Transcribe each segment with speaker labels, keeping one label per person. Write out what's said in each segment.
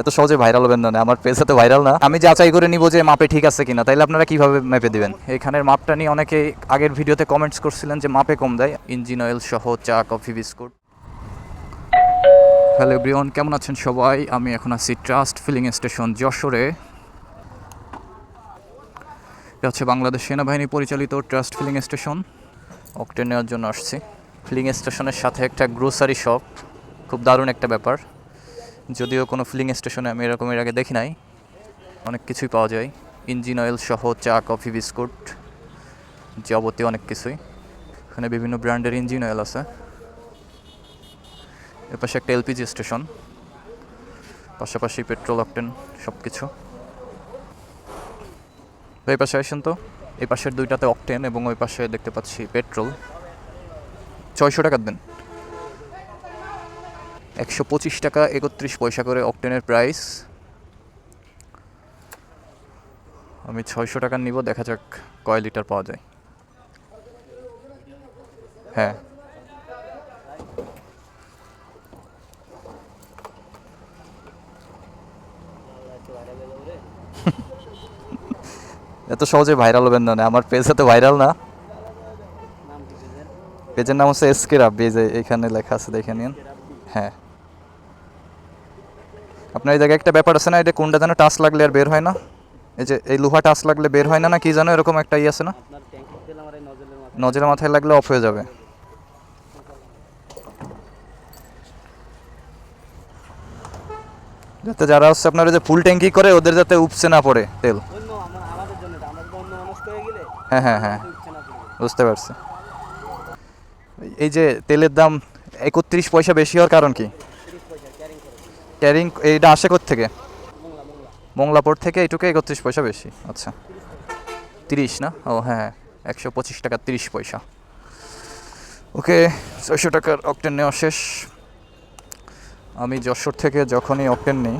Speaker 1: এত সহজে ভাইরাল হবেন না আমার পেজে তো ভাইরাল না। আমি যাচাই করে নিব যে মাপে ঠিক আছে কিনা, তাইলে আপনারা কীভাবে মেপে দিবেন? এখানের মাপটা নিয়ে অনেকে আগের ভিডিওতে কমেন্টস করছিলেন যে মাপে কম দেয়। ইঞ্জিন অয়েল সহ চা কফি বিস্কুট হ্যালো এভরিওয়ান কেমন আছেন সবাই? আমি এখন আছি ট্রাস্ট ফিলিং স্টেশন যশোরে। এটা হচ্ছে বাংলাদেশ সেনাবাহিনী পরিচালিত ট্রাস্ট ফিলিং স্টেশন অকটেন নেওয়ার জন্য আসছি। ফিলিং স্টেশনের সাথে একটা গ্রোসারি শপ খুব দারুণ একটা ব্যাপার। যদিও কোনো ফিলিং স্টেশনে আমি এরকম এর আগে দেখি নাই। অনেক কিছুই পাওয়া যায়। ইঞ্জিন অয়েল সহ চা কফি বিস্কুট যাবতীয় অনেক কিছুই। এখানে বিভিন্ন ব্র্যান্ডের ইঞ্জিন অয়েল আছে। এর পাশে একটা এলপিজি স্টেশন পাশাপাশি পেট্রোল অকটেন সব কিছু এই পাশে আসেন তো। এই পাশের দুইটাতে অকটেন এবং ওই পাশে দেখতে পাচ্ছি পেট্রোল ছয়শো টাকা দেন। একশো পঁচিশ টাকা একত্রিশ পয়সা করে অকটেনের প্রাইস। আমি ছয়শো টাকা নিব দেখা যাক কয় লিটার পাওয়া যায়। হ্যাঁ। এত সহজে ভাইরাল হবেন না আমার পেজে তো ভাইরাল না। পেজের নাম হচ্ছে এসকে রাব্বি যে এখানে লেখা আছে দেখে নিন। হ্যাঁ। আপনার এই জায়গায় একটা ব্যাপার আছে না এটা কোনটা যেন টাচ লাগলে আর বের হয় না? এই যে এই লোহা টাচ লাগলে বের হয় না না কি জানো এরকম একটা ই আছে না? নজরের মাথায় লাগলে অফ হয়ে যাবে। যাতে যারা হচ্ছে আপনার যে ফুল ট্যাঙ্কি করে ওদের যাতে উপসে না পড়ে তেল।
Speaker 2: হয়ে
Speaker 1: হ্যাঁ হ্যাঁ। বুঝতে পারছি। এই যে তেলের দাম একত্রিশ পয়সা বেশি হওয়ার কারণ কি
Speaker 2: তিরিশ পয়সা ক্যারিং করে
Speaker 1: ক্যারিং এইটা আসে থেকে
Speaker 2: মোংলা মোংলা
Speaker 1: মংলাপোর থেকে এইটুকু একত্রিশ পয়সা বেশি আচ্ছা। তিরিশ না? ও হ্যাঁ একশো পঁচিশ টাকা তিরিশ পয়সা। ওকে, ছয়শো টাকার অকটেন নেওয়া শেষ। আমি যশোর থেকে যখনই অকটেন নিই,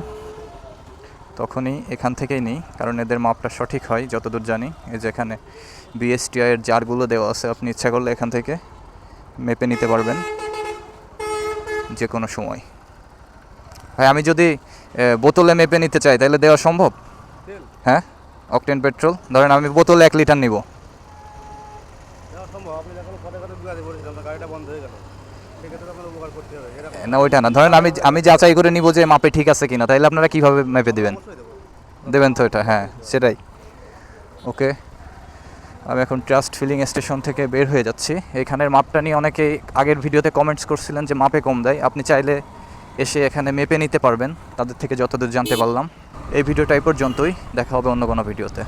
Speaker 1: তখনই এখান থেকেই নিই, কারণ এদের মাপটা সঠিক হয়, যতদূর জানি। এই যে এখানে বিএসটিআই এর জারগুলো দেওয়া আছে, আপনি ইচ্ছা করলে এখান থেকে মেপে নিতে পারবেন যে কোনো সময়। ভাই আমি যদি বোতলে মেপে নিতে চাই তাহলে দেওয়া সম্ভব? হ্যাঁ? অকটেন পেট্রোল ধরেন আমি বোতলে এক লিটার নিব।
Speaker 2: না
Speaker 1: ওইটা না। ধরেন আমি আমি যাচাই করে নিব যে মাপে ঠিক আছে কিনা। তাহলে আপনারা কীভাবে মেপে দিবেন? দেবেন তো এটা হ্যাঁ সেটাই। ওকে আমি এখন ট্রাস্ট ফিলিং স্টেশন থেকে বের হয়ে যাচ্ছি। এখানের মাপটা নিয়ে অনেকে আগের ভিডিওতে কমেন্টস করছিলেন যে মাপে কম দেয়। আপনি চাইলে এসে এখানে মেপে নিতে পারবেন। তাদের থেকে যতদূর জানতে পারলাম। এই ভিডিওটা এই পর্যন্তই। দেখা হবে অন্য কোনো ভিডিওতে।